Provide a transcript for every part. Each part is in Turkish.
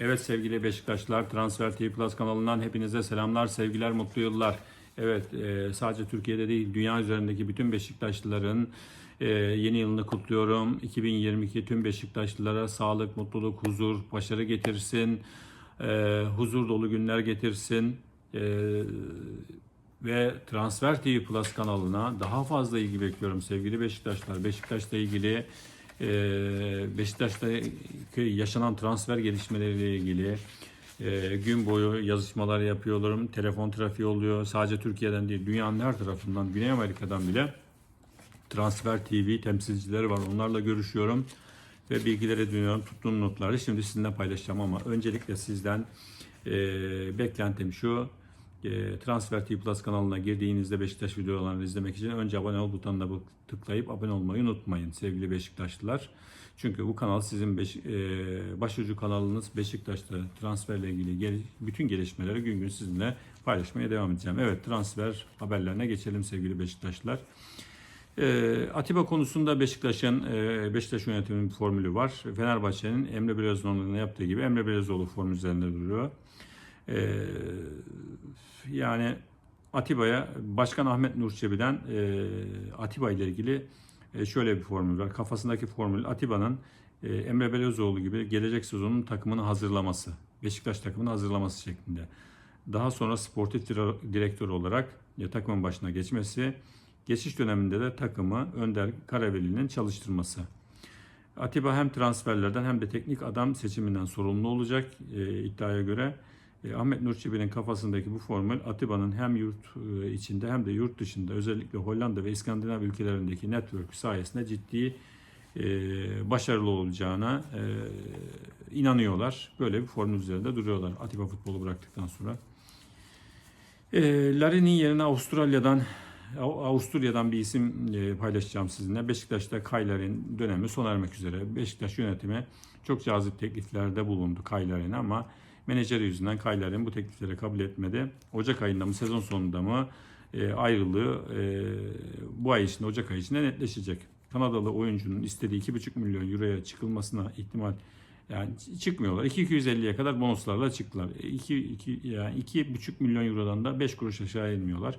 Evet sevgili Beşiktaşlar Transfer TV Plus kanalından hepinize selamlar, sevgiler, mutlu yıllar. Evet e, sadece Türkiye'de değil dünya üzerindeki bütün Beşiktaşlıların e, yeni yılını kutluyorum. 2022 tüm Beşiktaşlılara sağlık, mutluluk, huzur, başarı getirsin. E, huzur dolu günler getirsin. Ve Transfer TV Plus kanalına daha fazla ilgi bekliyorum sevgili Beşiktaşlar. Beşiktaş'la ilgili e, Beşiktaş'taki yaşanan transfer gelişmeleriyle ilgili e, gün boyu yazışmalar yapıyorum. Telefon trafiği oluyor. Sadece Türkiye'den değil dünyanın her tarafından Güney Amerika'dan bile Transfer TV temsilcileri var. Onlarla görüşüyorum ve bilgileri ediniyorum. Tuttuğum notları şimdi sizinle paylaşacağım ama öncelikle sizden e, beklentim şu. E, Transfer TV Plus kanalına girdiğinizde Beşiktaş videolarını izlemek için önce abone ol butonuna bu- tıklayıp abone olmayı unutmayın sevgili Beşiktaşlılar. Çünkü bu kanal sizin beş, e, başucu kanalınız Beşiktaş'ta transferle ilgili gel- bütün gelişmeleri gün gün sizinle paylaşmaya devam edeceğim. Evet transfer haberlerine geçelim sevgili Beşiktaşlılar. E, Atiba konusunda Beşiktaş'ın e, Beşiktaş yönetiminin formülü var. Fenerbahçe'nin Emre Belezoğlu'nun yaptığı gibi Emre Belezoğlu formülü üzerinde duruyor. E, yani Atiba'ya Başkan Ahmet Nur Çebi'den e, Atiba ile ilgili e, şöyle bir formül var. Kafasındaki formül Atiba'nın e, Emre Belezoğlu gibi gelecek sezonun takımını hazırlaması, Beşiktaş takımını hazırlaması şeklinde. Daha sonra sportif dire- direktör olarak ya, takımın başına geçmesi, geçiş döneminde de takımı Önder Karaveli'nin çalıştırması. Atiba hem transferlerden hem de teknik adam seçiminden sorumlu olacak e, iddiaya göre. E, Ahmet Nur Çebi'nin kafasındaki bu formül Atiba'nın hem yurt e, içinde hem de yurt dışında özellikle Hollanda ve İskandinav ülkelerindeki network sayesinde ciddi e, başarılı olacağına inanıyorlar. Böyle bir formül üzerinde duruyorlar Atiba futbolu bıraktıktan sonra. E, Larin'in yerine Avustralya'dan Av- Avusturya'dan bir isim paylaşacağım sizinle. Beşiktaş'ta Kaylar'in dönemi sona ermek üzere. Beşiktaş yönetimi çok cazip tekliflerde bulundu Kaylar'in ama menajeri yüzünden Kaylar'in bu teklifleri kabul etmedi. Ocak ayında mı sezon sonunda mı e, ayrılığı e, bu ay içinde Ocak ayı içinde netleşecek. Kanadalı oyuncunun istediği 2,5 milyon euroya çıkılmasına ihtimal yani çıkmıyorlar. 2.250'ye kadar bonuslarla çıktılar. 2, 2, yani 2,5 milyon eurodan da 5 kuruş aşağı inmiyorlar.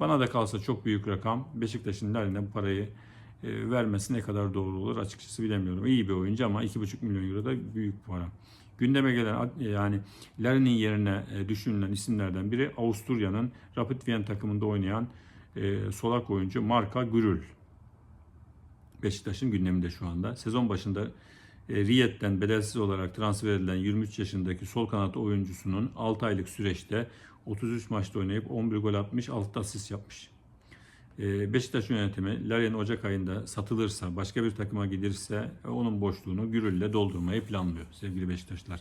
Bana da kalsa çok büyük rakam. Beşiktaş'ın Larin'e bu parayı e, vermesi ne kadar doğru olur açıkçası bilemiyorum. İyi bir oyuncu ama 2,5 milyon euro da büyük para. Gündeme gelen yani Larin'in yerine e, düşünülen isimlerden biri Avusturya'nın Rapid Wien takımında oynayan e, solak oyuncu Marka Gürül. Beşiktaş'ın gündeminde şu anda. Sezon başında e, Riyad'den bedelsiz olarak transfer edilen 23 yaşındaki sol kanat oyuncusunun 6 aylık süreçte 33 maçta oynayıp 11 gol atmış, 6 asist yapmış. E, Beşiktaş yönetimi Larin Ocak ayında satılırsa, başka bir takıma giderse e, onun boşluğunu Gürül'le doldurmayı planlıyor sevgili Beşiktaşlar.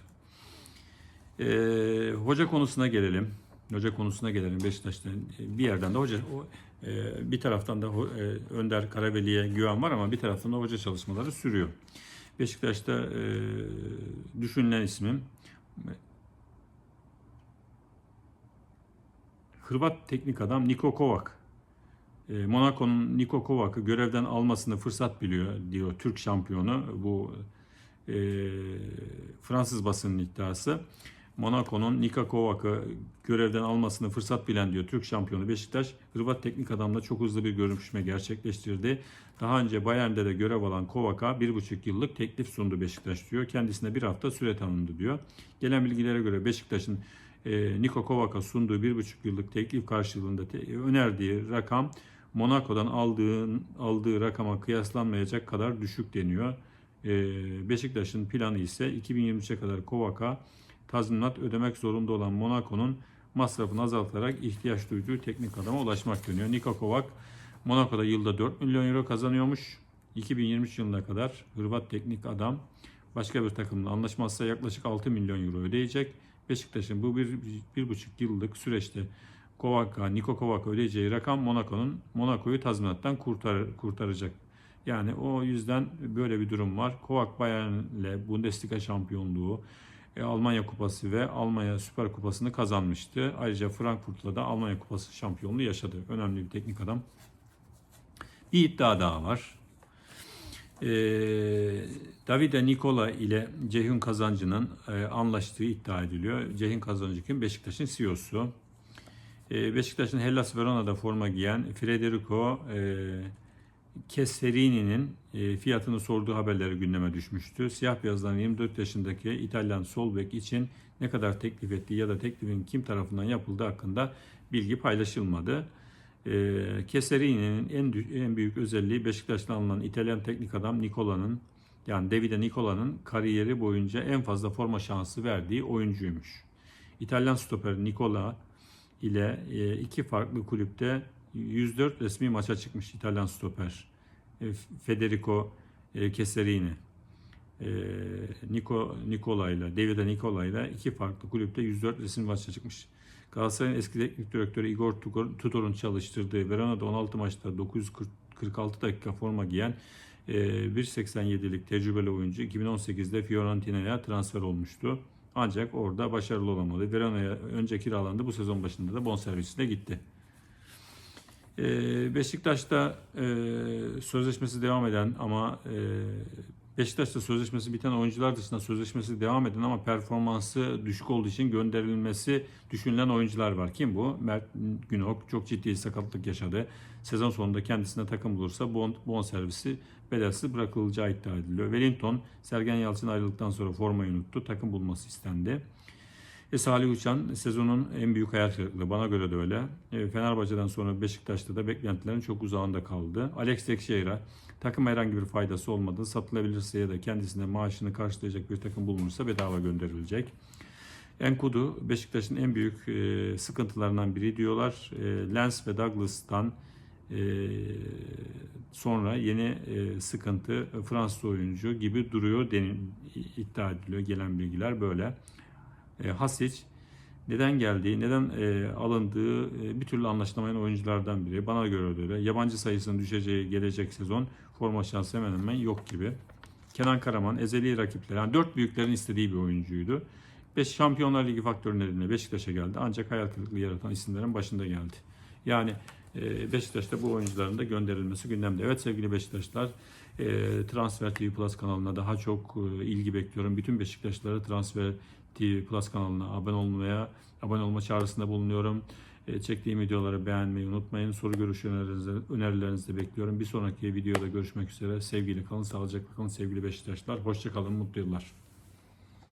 E, hoca konusuna gelelim. Hoca konusuna gelelim Beşiktaş'ta. E, Bir yerden de hoca e, bir taraftan da e, Önder Karaveli'ye güven var ama bir taraftan da hoca çalışmaları sürüyor. Beşiktaş'ta e, düşünülen ismim Hırvat teknik adam Niko Kovac. E, Monaco'nun Niko Kovac'ı görevden almasını fırsat biliyor diyor Türk şampiyonu. Bu e, Fransız basının iddiası. Monaco'nun Niko Kovac'ı görevden almasını fırsat bilen diyor Türk şampiyonu Beşiktaş. Hırvat teknik adamla çok hızlı bir görüşme gerçekleştirdi. Daha önce Bayern'de de görev alan Kovac'a bir buçuk yıllık teklif sundu Beşiktaş diyor. Kendisine bir hafta süre tanındı diyor. Gelen bilgilere göre Beşiktaş'ın e, Niko Kovac'a sunduğu bir buçuk yıllık teklif karşılığında te- önerdiği rakam Monaco'dan aldığı, aldığı rakama kıyaslanmayacak kadar düşük deniyor. E, Beşiktaş'ın planı ise 2023'e kadar Kovac'a tazminat ödemek zorunda olan Monaco'nun masrafını azaltarak ihtiyaç duyduğu teknik adama ulaşmak deniyor. Niko Kovac Monaco'da yılda 4 milyon euro kazanıyormuş. 2023 yılına kadar Hırvat teknik adam başka bir takımla anlaşmazsa yaklaşık 6 milyon euro ödeyecek. Beşiktaş'ın bu bir, bir buçuk yıllık süreçte Kovac'a, Niko Kovac'a ödeyeceği rakam Monaco'nun Monaco'yu tazminattan kurtar, kurtaracak. Yani o yüzden böyle bir durum var. Kovac Bayern'le Bundesliga şampiyonluğu, e, Almanya Kupası ve Almanya Süper Kupası'nı kazanmıştı. Ayrıca Frankfurt'la da Almanya Kupası şampiyonluğu yaşadı. Önemli bir teknik adam. Bir iddia daha var. E, Davide Nikola ile Ceyhun Kazancı'nın e, anlaştığı iddia ediliyor. Ceyhun Kazancı kim? Beşiktaş'ın CEO'su. E, Beşiktaş'ın Hellas Verona'da forma giyen Federico e, Kesserini'nin e, fiyatını sorduğu haberleri gündeme düşmüştü. Siyah beyazdan 24 yaşındaki İtalyan sol bek için ne kadar teklif ettiği ya da teklifin kim tarafından yapıldığı hakkında bilgi paylaşılmadı. E, Kesserini'nin en, en büyük özelliği Beşiktaş'tan alınan İtalyan teknik adam Nicola'nın yani Davide Nicola'nın kariyeri boyunca en fazla forma şansı verdiği oyuncuymuş. İtalyan stoper Nicola ile e, iki farklı kulüpte 104 resmi maça çıkmış İtalyan stoper. E, Federico e, Kesserini. E, Nico Nicola ile Davide Nicola ile iki farklı kulüpte 104 resmi maça çıkmış. Galatasaray'ın eski teknik direktörü Igor Tudor- Tudor'un çalıştırdığı Verona'da 16 maçta 946 dakika forma giyen e, 1.87'lik tecrübeli oyuncu 2018'de Fiorentina'ya transfer olmuştu. Ancak orada başarılı olamadı. Verona'ya önce kiralandı. Bu sezon başında da bonservisine gitti. Ee, Beşiktaş'ta e, sözleşmesi devam eden ama e, Beşiktaş'ta sözleşmesi biten oyuncular dışında sözleşmesi devam eden ama performansı düşük olduğu için gönderilmesi düşünülen oyuncular var. Kim bu? Mert Günok çok ciddi sakatlık yaşadı. Sezon sonunda kendisine takım bulursa bon, bon servisi bedelsiz bırakılacağı iddia ediliyor. Wellington, Sergen Yalçın ayrıldıktan sonra formayı unuttu. Takım bulması istendi. E, Salih Uçan sezonun en büyük hayal kırıklığı. Bana göre de öyle. E, Fenerbahçe'den sonra Beşiktaş'ta da beklentilerin çok uzağında kaldı. Alex Tekşehir'e takım herhangi bir faydası olmadı. Satılabilirse ya da kendisine maaşını karşılayacak bir takım bulunursa bedava gönderilecek. Enkudu Beşiktaş'ın en büyük e, sıkıntılarından biri diyorlar. E, Lens ve Douglas'tan sonra yeni e, sıkıntı Fransız oyuncu gibi duruyor denin, iddia ediliyor. Gelen bilgiler böyle. E, Hasic neden geldiği, neden e, alındığı e, bir türlü anlaşılamayan oyunculardan biri. Bana göre öyle. Yabancı sayısının düşeceği gelecek sezon forma şansı hemen hemen yok gibi. Kenan Karaman ezeli rakipleri. Yani dört büyüklerin istediği bir oyuncuydu. Beş Şampiyonlar Ligi faktörü nedeniyle Beşiktaş'a geldi. Ancak hayal kırıklığı yaratan isimlerin başında geldi. Yani e, Beşiktaş'ta bu oyuncuların da gönderilmesi gündemde. Evet sevgili Beşiktaşlar e, Transfer TV Plus kanalına daha çok e, ilgi bekliyorum. Bütün Beşiktaşlara Transfer TV Plus kanalına abone olmaya, abone olma çağrısında bulunuyorum. E, çektiğim videoları beğenmeyi unutmayın. Soru görüş önerilerinizi, önerilerinizi de bekliyorum. Bir sonraki videoda görüşmek üzere. Sevgiyle kalın, sağlıcakla kalın sevgili Beşiktaşlar. Hoşçakalın, mutlu yıllar.